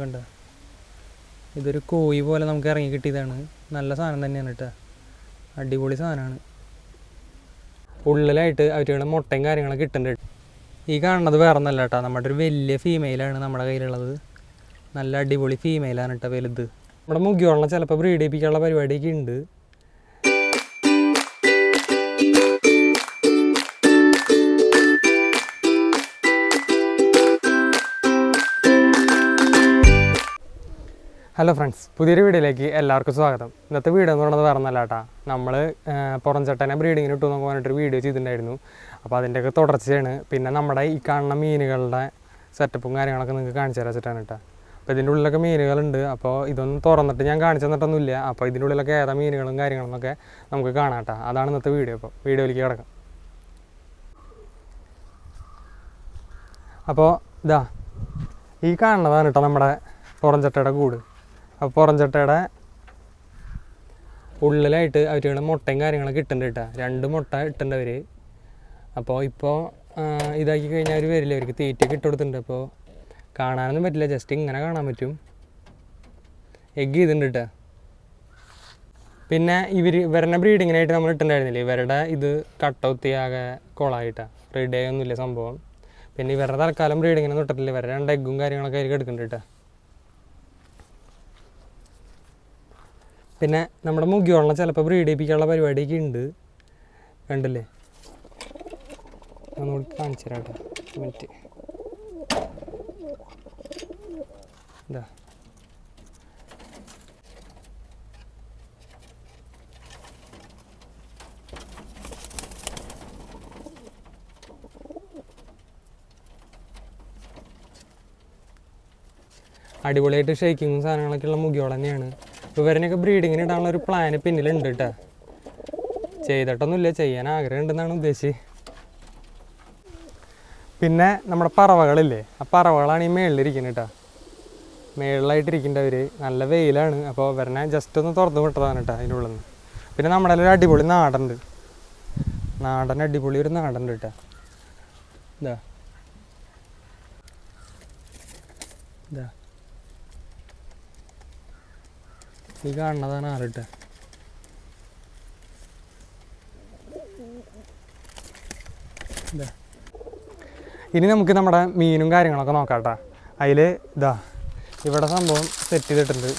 കണ്ട? ഇതൊരു കോഴി പോലെ നമുക്ക് ഇറങ്ങി കിട്ടിയതാണ്. നല്ല സാധനം തന്നെയാണ് കേട്ടോ. അടിപൊളി സാധനമാണ്. ഉള്ളിലായിട്ട് അവരുടെ മുട്ടയും കാര്യങ്ങളും കിട്ടുന്നുണ്ട് ഈ കാണുന്നത് വേറെ ഒന്നല്ല കേട്ടോ. നമ്മുടെ ഒരു വലിയ ഫീമെയിലാണ് നമ്മുടെ കയ്യിലുള്ളത്. നല്ല അടിപൊളി ഫീമെയിലാണ് കേട്ടോ വലുത്. നമ്മുടെ മുഖ്യോളം ചിലപ്പോൾ ബ്രീഡ് പരിപാടിയൊക്കെ ഉണ്ട്. ഹലോ ഫ്രണ്ട്സ് പുതിയൊരു വീഡിയോയിലേക്ക് എല്ലാവർക്കും സ്വാഗതം. ഇന്നത്തെ വീഡിയോ എന്ന് പറയുന്നത് ഒന്നല്ല കേട്ടാ. നമ്മൾ പുറംചട്ടനെ ബ്രീഡിങ്ങിന് ഇട്ടു നോക്കാൻ പറഞ്ഞിട്ടൊരു വീഡിയോ ചെയ്തിട്ടുണ്ടായിരുന്നു. അപ്പോൾ അതിന്റെയൊക്കെ തുടർച്ചയാണ്. പിന്നെ നമ്മുടെ ഈ കാണുന്ന മീനുകളുടെ സെറ്റപ്പും കാര്യങ്ങളൊക്കെ നിങ്ങൾക്ക് കാണിച്ചു തരാൻ വെച്ചിട്ടാണ് അപ്പോൾ ഇതിന്റെ ഉള്ളിലൊക്കെ മീനുകളുണ്ട്. അപ്പോൾ ഇതൊന്നും തുറന്നിട്ട് ഞാൻ കാണിച്ചു തന്നിട്ടൊന്നുമില്ല. അപ്പോൾ ഇതിന്റെ ഉള്ളിലൊക്കെ ഏതാ മീനുകളും കാര്യങ്ങളും ഒക്കെ നമുക്ക് കാണാം കേട്ടോ. അതാണ് ഇന്നത്തെ വീഡിയോ. അപ്പോൾ വീഡിയോയിലേക്ക് കിടക്കാം. അപ്പോൾ ഇതാ ഈ കാണുന്നതാണ് കേട്ടോ നമ്മുടെ പുറംചട്ടയുടെ കൂട്. അപ്പോൾ പുറംചട്ടയുടെ ഉള്ളിലായിട്ട് അവരുടെ മുട്ടയും കാര്യങ്ങളൊക്കെ ഇട്ടുണ്ട് കേട്ടോ. രണ്ട് മുട്ട ഇട്ടുണ്ട് അവർ അപ്പോൾ ഇപ്പോൾ ഇതാക്കി കഴിഞ്ഞാൽ അവർ വരില്ല അവർക്ക് തീറ്റയൊക്കെ ഇട്ട് കൊടുത്തിട്ടുണ്ട്. അപ്പോൾ കാണാനൊന്നും പറ്റില്ല ജസ്റ്റ് ഇങ്ങനെ കാണാൻ പറ്റും. എഗ് ചെയ്തിട്ടുണ്ട് കേട്ടോ. പിന്നെ ഇവർ ഇവരുടെ ബ്രീഡിങ്ങിനായിട്ട് നമ്മൾ ഇട്ടിട്ടുണ്ടായിരുന്നില്ലേ? ഇവരുടെ ഇത് കട്ടൗത്തിയാകെ കൊളായിട്ടാണ് റെഡി ആയൊന്നുമില്ല സംഭവം. പിന്നെ ഇവരുടെ തൽക്കാലം ബ്രീഡിങ്ങിനൊന്നും ഇട്ടിട്ടില്ല ഇവരുടെ രണ്ട് എഗ്ഗും കാര്യങ്ങളൊക്കെ ആയിരിക്കും എടുക്കുന്നുണ്ട് കേട്ടോ. പിന്നെ നമ്മുടെ മുഖ്യോളം ചിലപ്പോൾ ബ്രീഡ് ചെയ്യിപ്പിക്കാനുള്ള പരിപാടിയൊക്കെ ഉണ്ട്. കണ്ടില്ലേ? ഒന്നുകൂടി കാണിച്ചു തരാം കേട്ടോ. മിനിറ്റ്. അടിപൊളിയായിട്ട് ഷേക്കിങ്ങും സാധനങ്ങളൊക്കെയുള്ള മുഖ്യോളം തന്നെയാണ്. ഇവരനെയൊക്കെ ബ്രീഡിങ്ങിന് ഇടാനുള്ള ഒരു പ്ലാന് പിന്നിലുണ്ട് കേട്ടോ ചെയ്തിട്ടൊന്നുമില്ല ചെയ്യാൻ ആഗ്രഹം ഉണ്ടെന്നാണ് ഉദ്ദേശിച്ചത് പിന്നെ നമ്മുടെ പറവകളില്ലേ ആ പറവകളാണ് ഈ മേളിലിരിക്കുന്നത് കേട്ടോ മേളിലായിട്ടിരിക്കേണ്ടവർ നല്ല വെയിലാണ് അപ്പോൾ ഇവരനെ ജസ്റ്റ് ഒന്ന് തുറന്നു വിട്ടതാണ് കേട്ടോ അതിന്റെ ഉള്ളിൽ നിന്ന്. പിന്നെ നമ്മുടെ ഒരു അടിപൊളി നാടുണ്ട് നാടൻ അടിപൊളി ഒരു നാടുണ്ട് കേട്ടോ ഇതാ. ഇതാ. ഈ കാണുന്നതാണ് ആളിട്ട്. ഇതാ. ഇനി നമുക്ക് നമ്മുടെ മീനും കാര്യങ്ങളൊക്കെ നോക്കാം കേട്ടോ അതിൽ ഇതാ ഇവിടെ സംഭവം സെറ്റ് ചെയ്തിട്ടുണ്ട്.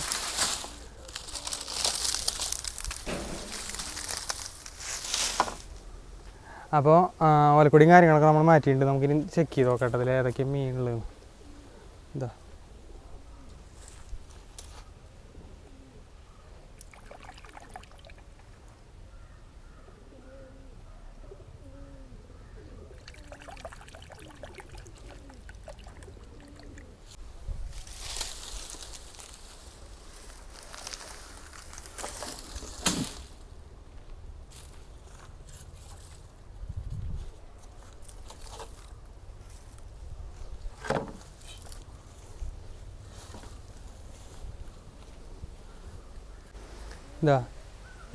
അപ്പോൾ ഓലക്കൊടിയും കാര്യങ്ങളൊക്കെ നമ്മൾ മാറ്റിയിട്ടുണ്ട്. നമുക്കിനി ചെക്ക് ചെയ്ത് നോക്കട്ടെ അതിൽ ഏതൊക്കെ മീനുള്ളത്. ഇതാ. ഇതാ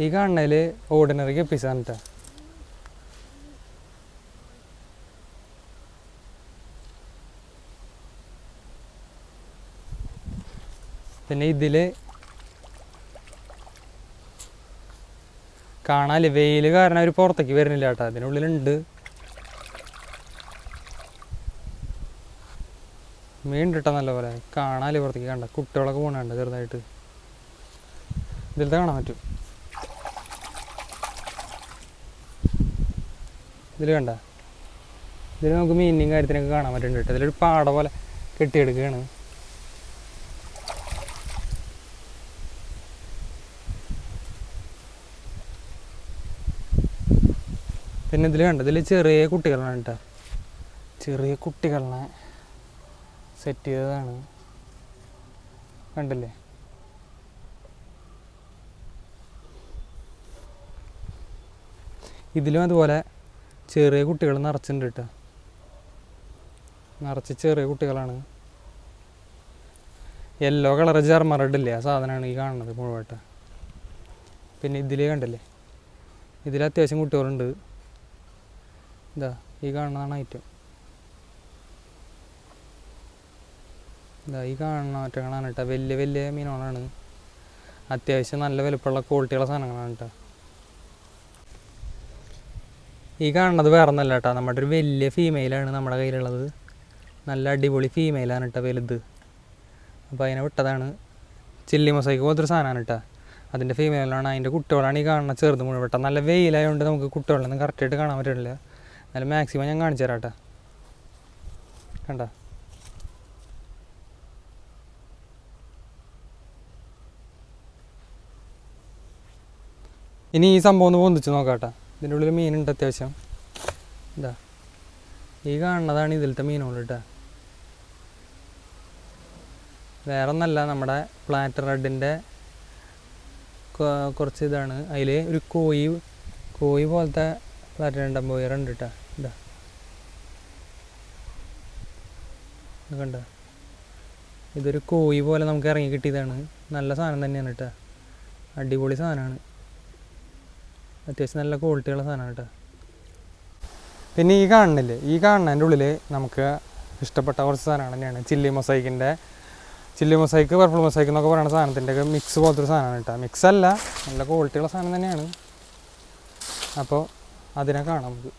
ഈ കാണുന്നതിൽ ഓർഡിനറി കെപ്പിസ് കേട്ടോ പിന്നെ ഇതിൽ കാണാല്ലേ വെയിൽ കാരണം അവർ പുറത്തേക്ക് വരുന്നില്ല കേട്ടോ അതിനുള്ളിലുണ്ട്. മീൻ കിട്ടാൻ നല്ല പോലെ കാണാല്ലേ പുറത്തേക്ക് കണ്ട. കുട്ടികളൊക്കെ പോകണുണ്ട് ചെറുതായിട്ട്. ഇതിലത്തെ കാണാൻ പറ്റും. ഇതിൽ കണ്ട? ഇതിൽ നമുക്ക് മീനിങ് കാര്യത്തിനൊക്കെ കാണാൻ പറ്റുന്നുണ്ട് കേട്ടോ. ഇതിലൊരു പാട പോലെ കെട്ടിയെടുക്കുകയാണ്. പിന്നെ ഇതിൽ കണ്ട? ഇതിൽ ചെറിയ കുട്ടികളാണ് കേട്ടോ. ചെറിയ കുട്ടികളെ സെറ്റ് ചെയ്തതാണ്. കണ്ടില്ലേ? ഇതിലും അതുപോലെ ചെറിയ കുട്ടികൾ നിറച്ചിട്ടുണ്ട് കേട്ടോ. നിറച്ച് ചെറിയ കുട്ടികളാണ്. യെല്ലോ കളർ ജർമ്മ റെഡ് ഇല്ലേ ആ സാധനമാണ് ഈ കാണുന്നത് മുഴുവട്ട് പിന്നെ ഇതിൽ കണ്ടല്ലേ? ഇതിൽ അത്യാവശ്യം കുട്ടികളുണ്ട്. ഇതാ ഈ കാണുന്നതാണ് ഐറ്റം ഇതാ ഈ കാണുന്ന ഒറ്റകളാണ് കേട്ടോ. വലിയ വലിയ മീനുകളാണ്. അത്യാവശ്യം നല്ല വലുപ്പമുള്ള ക്വാളിറ്റിയുള്ള സാധനങ്ങളാണ് കേട്ടോ. ഈ കാണുന്നത് വേറെ ഒന്നല്ല കേട്ടോ. നമ്മുടെ ഒരു വലിയ ഫീമെയിലാണ് നമ്മുടെ കയ്യിലുള്ളത്. നല്ല അടിപൊളി ഫീമെയിലാണ് കേട്ടോ വലുത്. അപ്പോൾ അതിനെ വിട്ടതാണ്. ചില്ലി മൊസൈക്ക് പോലത്തെ ഒരു സാധനമാണ് കേട്ടോ. അതിന്റെ ഫീമെയിലാണ് അതിന്റെ കുട്ടികളാണ് ഈ കാണുന്ന ചെറുത് മുഴുവൻ. കേട്ടോ നല്ല വെയിലായതുകൊണ്ട് നമുക്ക് കുട്ടികളൊന്നും കറക്റ്റായിട്ട് കാണാൻ പറ്റില്ല എന്നാലും മാക്സിമം ഞാൻ കാണിച്ചു തരാം കേട്ടോ. കണ്ട? ഇനി ഈ സംഭവം ഒന്ന് പൊന്തിച്ച് നോക്കാം കേട്ടോ. ഇതിന്റെ ഉള്ളിൽ മീനുണ്ട് അത്യാവശ്യം. ഇതാ. ഈ കാണുന്നതാണ് ഇതിലത്തെ മീനുകൾ കേട്ടോ വേറെ ഒന്നല്ല നമ്മുടെ പ്ലാറ്റ് റെഡിന്റെ കുറച്ച് ഇതാണ് അതിൽ ഒരു കോയി കോയി പോലത്തെ പ്ലാറ്റ് രണ്ടാം ബോയർ ഉണ്ട് കേട്ടോ ഇത്. കണ്ട? ഇതൊരു കോയി പോലെ നമുക്ക് ഇറങ്ങി കിട്ടിയതാണ്. നല്ല സാധനം തന്നെയാണ് കേട്ടോ അടിപൊളി സാധനമാണ്. അത്യാവശ്യം നല്ല ക്വാളിറ്റിയുള്ള സാധനമാണ് കേട്ടോ പിന്നെ ഈ കാണുന്നില്ലേ ഈ കാണുന്നതിന്റെ ഉള്ളിൽ നമുക്ക് ഇഷ്ടപ്പെട്ട കുറച്ച് സാധനങ്ങൾ തന്നെയാണ്. ചില്ലി മൊസൈക്കിന്റെ ചില്ലി മൊസൈക്ക് പർപ്പിൾ മൊസൈക്ക് എന്നൊക്കെ പറയുന്ന സാധനത്തിന്റെ ഒക്കെ മിക്സ് പോലത്തെ ഒരു സാധനമാണ് കേട്ടോ മിക്സ് അല്ല നല്ല ക്വാളിറ്റിയുള്ള സാധനം തന്നെയാണ്. അപ്പോൾ അതിനെ കാണാം നമുക്ക്.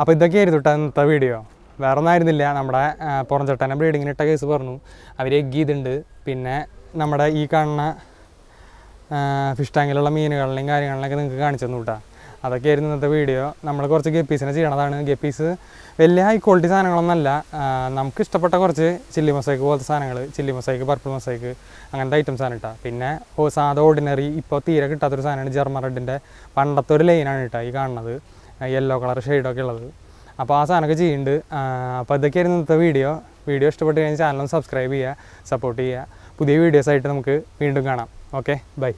അപ്പോൾ ഇതൊക്കെയായിരുന്നു കേട്ടോ ഇന്നത്തെ വീഡിയോ വേറെ ഒന്നും ആയിരുന്നില്ല നമ്മുടെ പുറം പുറംചട്ടനെ ബ്രീഡിങ്ങിന് ഇട്ട കേസ് പറഞ്ഞു. അവർ എഗ് ചെയ്തിട്ടുണ്ട്. പിന്നെ നമ്മുടെ ഈ കാണുന്ന ഫിഷ് ടാങ്കിലുള്ള മീനുകളിലെയും കാര്യങ്ങളിലൊക്കെ നിങ്ങൾക്ക് കാണിച്ചു തന്നു കേട്ടോ അതൊക്കെയായിരുന്നു ഇന്നത്തെ വീഡിയോ നമ്മൾ കുറച്ച് ഗപ്പീസിനെ ചെയ്യണതാണ്. ഗപ്പീസ് വലിയ ഹൈ ക്വാളിറ്റി സാധനങ്ങളൊന്നല്ല നമുക്ക് ഇഷ്ടപ്പെട്ട കുറച്ച് ചില്ലി മൊസൈക്ക് പോലത്തെ സാധനങ്ങൾ ചില്ലി മൊസൈക്ക് പർപ്പിൾ മൊസൈക്ക് അങ്ങനത്തെ ഐറ്റംസ് ആണ് കേട്ടോ പിന്നെ സാധാ ഓർഡിനറി ഇപ്പോൾ തീരെ കിട്ടാത്തൊരു സാധനമാണ് ജർമ്മൻ റെഡിന്റെ പണ്ടത്തെ ഒരു ലൈനാണ് കേട്ടോ ഈ കാണുന്നത്. യെല്ലോ കളർ ഷെയ്ഡൊക്കെ ഉള്ളത്. അപ്പോൾ ആ സാധനമൊക്കെ ചെയ്യുന്നുണ്ട്. അപ്പോൾ ഇതൊക്കെയായിരുന്നു ഇന്നത്തെ വീഡിയോ വീഡിയോ ഇഷ്ടപ്പെട്ട് കഴിഞ്ഞാൽ ചാനലൊന്ന് സബ്സ്ക്രൈബ് ചെയ്യുക സപ്പോർട്ട് ചെയ്യുക. പുതിയ വീഡിയോസായിട്ട് നമുക്ക് വീണ്ടും കാണാം. Okay bye